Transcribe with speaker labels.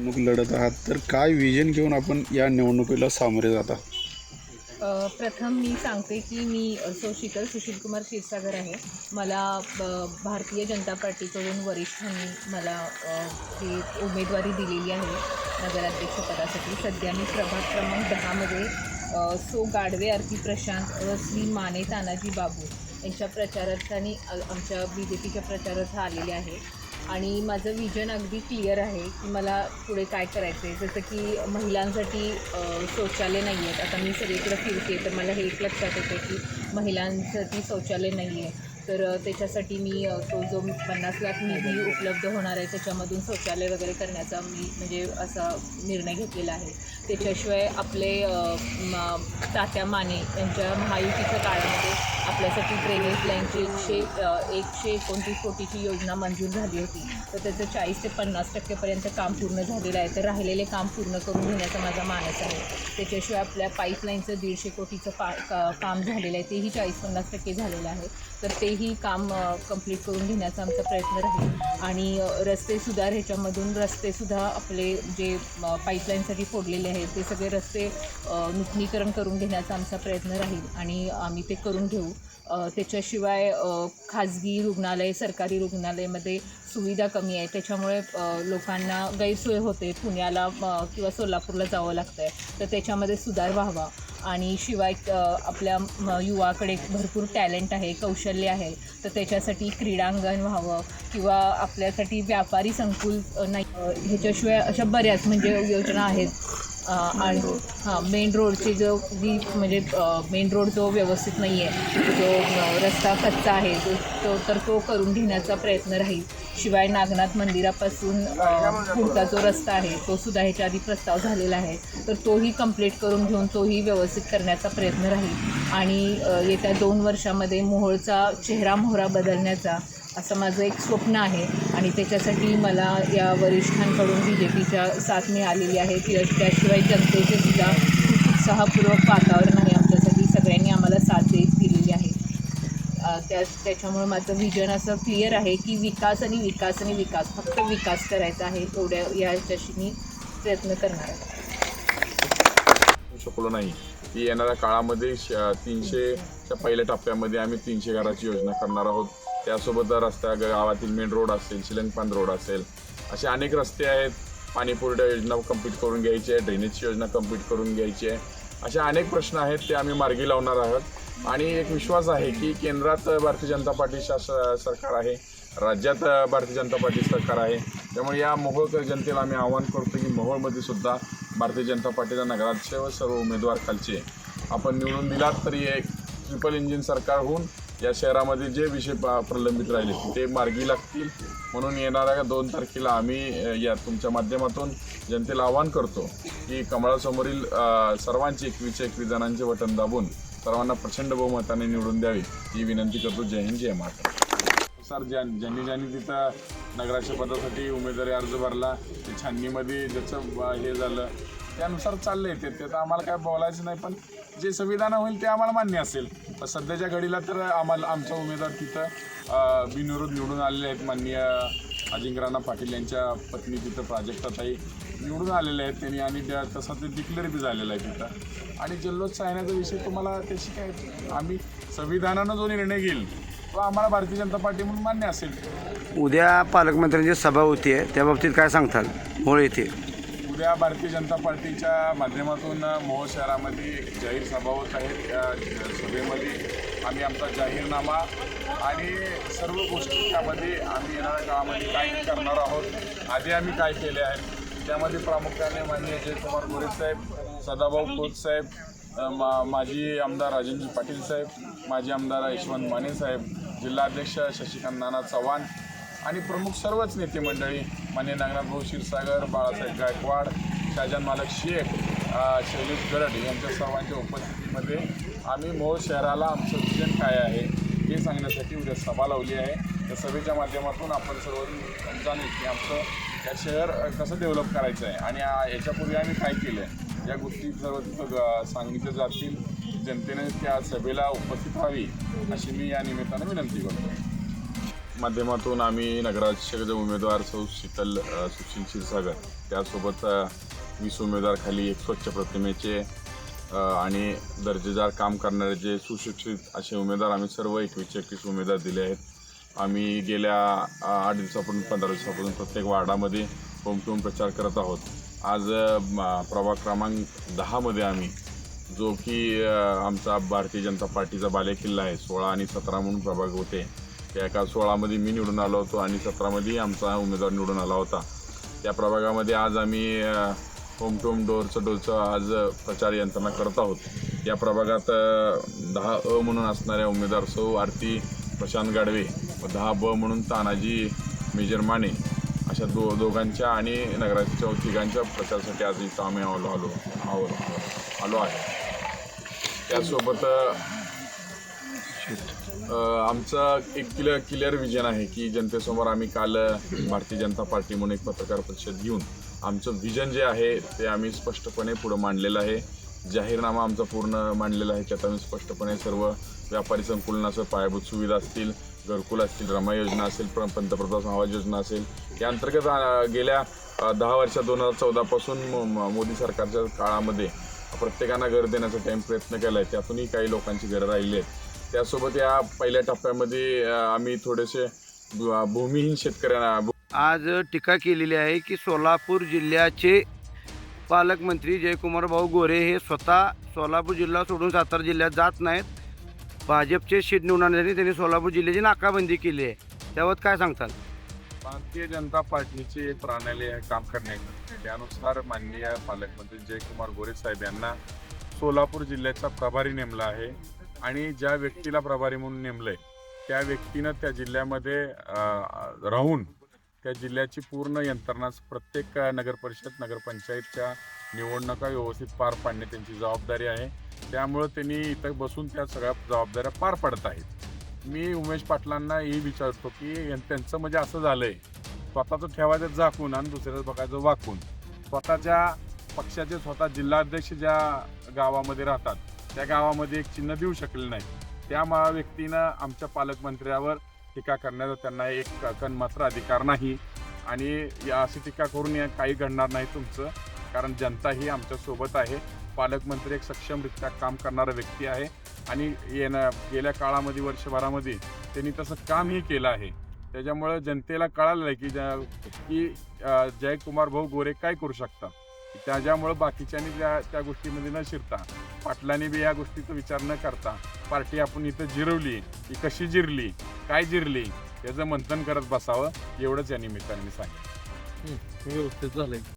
Speaker 1: निवडणूक लढत आहात तर काय विजन घेऊन आपण या निवडणुकीला सामोरे जात?
Speaker 2: आहात प्रथम मी सांगते की मी अ, शीतल सुशीलकुमार क्षीरसागर आहे. मला भारतीय जनता पार्टीकडून वरिष्ठांनी मला अ, उमेदवारी दिलेली आहे नगराध्यक्षपदासाठी सध्या मी प्रभाग क्रमांक दहामध्ये सो गाडवे आरती प्रशांत व श्री माने तानाजी बाबू यांच्या प्रचारार्थाने आमच्या बी जे पीच्या प्रचारार्थ आलेले आहे. आणि माझं विजन अगदी क्लिअर आहे की मला पुढे काय करायचं आहे जसं की महिलांसाठी शौचालय नाही आहेत आता मी सगळीकडे फिरते तर मला हे एक लक्षात येतं की महिलांसाठी शौचालय नाही आहे तर त्याच्यासाठी मी तो जो पन्नास लाख निधी उपलब्ध होणार आहे त्याच्यामधून शौचालय वगैरे करण्याचा मी म्हणजे असा निर्णय घेतलेला आहे. त्याच्याशिवाय आपले तात्या माने यांच्या महायुतीच्या काळामध्ये आपल्यासाठी ड्रेनेज लाईनची एकशे एकशे एकोणतीस कोटीची योजना मंजूर झाली होती. तर त्याचं चाळीस ते पन्नास टक्केपर्यंत काम पूर्ण झालेलं आहे. तर राहिलेले काम पूर्ण करून घेण्याचा माझा मानस आहे. त्याच्याशिवाय आपल्या पाईपलाईनचं दीडशे कोटीचं पा का काम झालेलं आहे. तेही चाळीस पन्नास टक्के झालेलं आहे. तर तेही काम कंप्लीट करून घेण्याचा आमचा प्रयत्न राहील. आणि रस्ते सुधार ह्याच्यामधून रस्तेसुद्धा आपले जे पाईपलाईनसाठी फोडलेले आहेत ते सगळे रस्ते नूतनीकरण करून घेण्याचा आमचा प्रयत्न राहील. आणि आम्ही ते करून घेऊ. त्याच्याशिवाय खाजगी रुग्णालय सरकारी रुग्णालयामध्ये सुविधा कमी आहे. त्याच्यामुळे लोकांना गैरसोय होते. पुण्याला किंवा सोलापूरला जावं लागतं आहे तर त्याच्यामध्ये सुधार व्हावा. आणि शिवाय आपल्या युवाकडे भरपूर टॅलेंट आहे कौशल्य आहे. तर त्याच्यासाठी क्रीडांगण व्हावं किंवा आपल्यासाठी व्यापारी संकुल नाही ह्याच्याशिवाय अशा बऱ्याच म्हणजे योजना आहेत. आणि हां मेन रोडचे जो जी म्हणजे मेन रोड जो व्यवस्थित नाही आहे जो रस्ता कच्चा आहे तो तो तर तो करून घेण्याचा प्रयत्न राहील. शिवाय नागनाथ मंदिरापासून पुढचा जो रस्ता आहे तो सुद्धा ह्याच्या आधी प्रस्ताव झालेला आहे. तर तोही कंप्लीट करून घेऊन तोही व्यवस्थित करण्याचा प्रयत्न राहील. आणि येत्या दोन वर्षामध्ये मोहोळचा चेहरा मोहरा बदलण्याचा असं माझं एक स्वप्न आहे. आणि त्याच्यासाठी मला या वरिष्ठांकडून बी जे पीच्या साथ मिळालेली आहे. की त्याशिवाय जनतेचे सुद्धा खूप उत्साहपूर्वक वातावरण आहे आमच्यासाठी. सगळ्यांनी आम्हाला साथ देत दिलेली आहे. त्या त्याच्यामुळे माझं विजन असं क्लिअर आहे की विकास आणि विकास आणि विकास. फक्त विकास करायचा आहे एवढ्या याच्याशी मी प्रयत्न करणार आहे.
Speaker 3: शकलो नाही. की येणाऱ्या काळामध्ये श- तीनशेच्या पहिल्या टप्प्यामध्ये आम्ही तीनशे घराची योजना करणार आहोत. त्यासोबत रस्त्या गावातील मेन रोड असेल शिलंगपान रोड असेल असे अनेक रस्ते आहेत. पाणीपुरवठा योजना कंप्लीट करून घ्यायची आहे ड्रेनेजची योजना कंप्लीट करून घ्यायची. आहे असे अनेक प्रश्न आहेत ते आम्ही मार्गी लावणार आहोत. आणि एक विश्वास आहे की केंद्रात भारतीय जनता पार्टी शास सरकार आहे राज्यात भारतीय जनता पार्टी सरकार आहे. त्यामुळे या मोहोळ जनतेला आम्ही आवाहन करतो की मोहोळमध्ये सुद्धा भारतीय जनता पार्टीचा नगराध्यक्ष व सर्व उमेदवार खालचे आपण निवडून दिलात तरी एक ट्रिपल इंजिन सरकार होऊन या शहरामध्ये जे विषय प- प्रलंबित राहिले ते मार्गी लागतील. म्हणून येणाऱ्या दोन तारखेला आम्ही या तुमच्या माध्यमातून जनतेला आवाहन करतो की कमळासमोरील सर्वांची सर्वांचे एकवीस जणांचे वटन दाबून सर्वांना प्रचंड बहुमताने निवडून द्यावी ही विनंती करतो. जय हिंद जय महाराष्ट्र. सर ज्या ज्यांनी ज्यांनी तिथं नगराच्या पदासाठी उमेदवारी अर्ज भरला ते छाननीमध्ये ज्याचं हे झालं त्यानुसार चाललंय ते. ते तर आम्हाला काय बोलायचं नाही पण जे संविधान होईल ते आम्हाला मान्य असेल. सध्याच्या घडीला तर आम्हाला आमचा उमेदवार तिथं बिनविरोध निवडून आलेले आहेत. माननीय अजिंक्यराणा पाटील यांच्या पत्नी तिथं प्राजक्ताताई निवडून आलेले आहेत. त्यांनी आणि त्या तसं ते डिक्लेअर बी झालेलं आहे तिथं. आणि जल्लोष चाहण्याचा विषय तुम्हाला त्याशी काय आम्ही संविधानानं जो निर्णय घेईल तो आम्हाला भारतीय जनता पार्टी म्हणून मान्य असेल.
Speaker 4: उद्या पालकमंत्र्यांची सभा होती आहे त्या बाबतीत काय सांगताल? मोळ येथे
Speaker 3: उद्या भारतीय जनता पार्टीच्या माध्यमातून मोहोळ शहरामध्ये एक जाहीर सभा होत आहे. त्या सभेमध्ये आम्ही आमचा जाहीरनामा आणि सर्व गोष्टी त्यामध्ये आम्ही येणाऱ्या काळामध्ये काय करणार आहोत आधी आम्ही काय केले आहे त्यामध्ये प्रामुख्याने माननीय अजयकुमार गोरे साहेब सदाभाऊ खोत साहेब मा माजी आमदार राजेंद्र पाटील साहेब माजी आमदार यशवंत माने साहेब जिल्हाध्यक्ष शशिकांत नाना चव्हाण आणि प्रमुख सर्वच नेते मंडळी मान्य नागनाथ भाऊ क्षीरसागर बाळासाहेब गायकवाड शाहजान मालक शेख शैलेश गरड यांच्या सर्वांच्या उपस्थितीमध्ये आम्ही मोहोळ शहराला आमचं विजन काय आहे हे सांगण्यासाठी उद्या सभा लावली आहे. त्या सभेच्या माध्यमातून आपण सर्व जाणू की आमचं या शहर कसं डेव्हलप करायचं आहे आणि याच्यापूर्वी आम्ही काय केलं आहे या गोष्टी सर्व तिथं सांगितल्या जातील. जनतेने त्या सभेला उपस्थित व्हावी अशी मी या निमित्तानं विनंती करतो. माध्यमातून आम्ही नगराध्यक्षाचे उमेदवार सौ शीतल सुशील क्षीरसागर त्यासोबत वीस उमेदवार खाली एक स्वच्छ प्रतिमेचे आणि दर्जेदार काम करणारे जे सुशिक्षित असे उमेदवार आम्ही सर्व एकवीस एकवीस उमेदवार दिले आहेत. आम्ही गेल्या आठ दिवसापासून पंधरा दिवसापासून प्रत्येक वार्डामध्ये होमटून प्रचार करत आहोत. आज प्रभाग क्रमांक दहामध्ये आम्ही जो की आमचा भारतीय जनता पार्टीचा बालेकिल्ला आहे सोळा आणि सतरा म्हणून प्रभाग होते. त्या एका सोळामध्ये मी निवडून आलो होतो आणि सतरामध्ये आमचा उमेदवार निवडून आला होता. त्या प्रभागामध्ये आज आम्ही होम टू होम डोरचं डोरचं आज प्रचार यंत्रणा करत आहोत. या प्रभागात दहा अ म्हणून असणाऱ्या उमेदवार सौ आरती प्रशांत गाडवे व दहा ब म्हणून तानाजी मेजर माने अशा दो दोघांच्या आणि नगराच्या तिघांच्या प्रचारासाठी आज इथं आम्ही आलो आलो आलो आलो आहे. त्यासोबत आमचा एक क्लिअर क्लिअर विजन आहे की जनतेसमोर आम्ही काल भारतीय जनता पार्टी म्हणून एक पत्रकार परिषद घेऊन आमचं विजन जे आहे ते आम्ही स्पष्टपणे पुढं मांडलेलं आहे. जाहीरनामा आमचा पूर्ण मांडलेला आहे त्यात आम्ही स्पष्टपणे सर्व व्यापारी संकुलनाचं पायाभूत सुविधा असतील घरकुल असतील रमा योजना असेल पंतप्रधान आवाज योजना असेल या अंतर्गत गेल्या दहा वर्षात दोन हजार चौदापासून म- मोदी सरकारच्या काळामध्ये प्रत्येकांना घर देण्याचा आम्ही प्रयत्न केला आहे त्यातूनही काही लोकांची घरं राहिली आहेत. त्यासोबत या पहिल्या टप्प्यामध्ये आम्ही थोडेसे भू- भूमिहीन शेतकऱ्यांना
Speaker 4: आज टीका केलेली आहे की सोलापूर जिल्ह्याचे पालकमंत्री जयकुमार भाऊ गोरे हे स्वतः सोलापूर जिल्हा सोडून सातारा जिल्ह्यात जात नाहीत. भाजपचे शीट निवडून आणण्यासाठी त्यांनी सोलापूर जिल्ह्याची नाकाबंदी केली आहे. त्यावर काय सांगताल?
Speaker 3: भारतीय जनता पार्टीची एक प्रणाली आहे काम करण्याची. त्यानुसार माननीय पालकमंत्री जयकुमार गोरे साहेब यांना सोलापूर जिल्ह्याचा प्रभारी नेमला आहे. आणि ज्या व्यक्तीला प्रभारी म्हणून नेमलंय त्या व्यक्तीनं त्या जिल्ह्यामध्ये राहून त्या जिल्ह्याची पूर्ण यंत्रणा प्रत्येक नगरपरिषद नगरपंचायतच्या निवडणुका व्यवस्थित पार पाडणे त्यांची जबाबदारी आहे. त्यामुळं त्यांनी इथं बसून त्या सगळ्या जबाबदाऱ्या पार पाडत आहेत. मी उमेश पाटलांना ही विचारतो की त्यांचं म्हणजे असं झालंय. स्वतःचं ठेवायचं झाकून आणि दुसऱ्याचं बघायचं वाकून. स्वतःच्या पक्षाचे स्वतः जिल्हाध्यक्ष ज्या गावामध्ये राहतात त्या गावामध्ये एक चिन्ह देऊ शकले नाही. त्या मा व्यक्तीनं आमच्या पालकमंत्र्यावर टीका करण्याचा त्यांना एक कण मात्र अधिकार नाही. आणि या अशी टीका करून या काही घडणार नाही तुमचं कारण जनता ही आमच्यासोबत आहे. पालकमंत्री एक सक्षमरित्या काम करणारा व्यक्ती आहे. आणि येणं गेल्या काळामध्ये वर्षभरामध्ये त्यांनी तसं कामही केलं आहे. त्याच्यामुळं जनतेला कळालं आहे की ज्या- की जयकुमार भाऊ गोरे काय करू शकतात? त्याच्यामुळं बाकीच्यांनी त्या त्या गोष्टीमध्ये न शिरता पाटलांनी बी या गोष्टीचा विचार न करता पार्टी आपण इथं जिरवली ही कशी जिरली काय जिरली याचं मंथन करत बसावं एवढंच या निमित्ताने मी सांगेन.
Speaker 5: व्यवस्थित झालंय.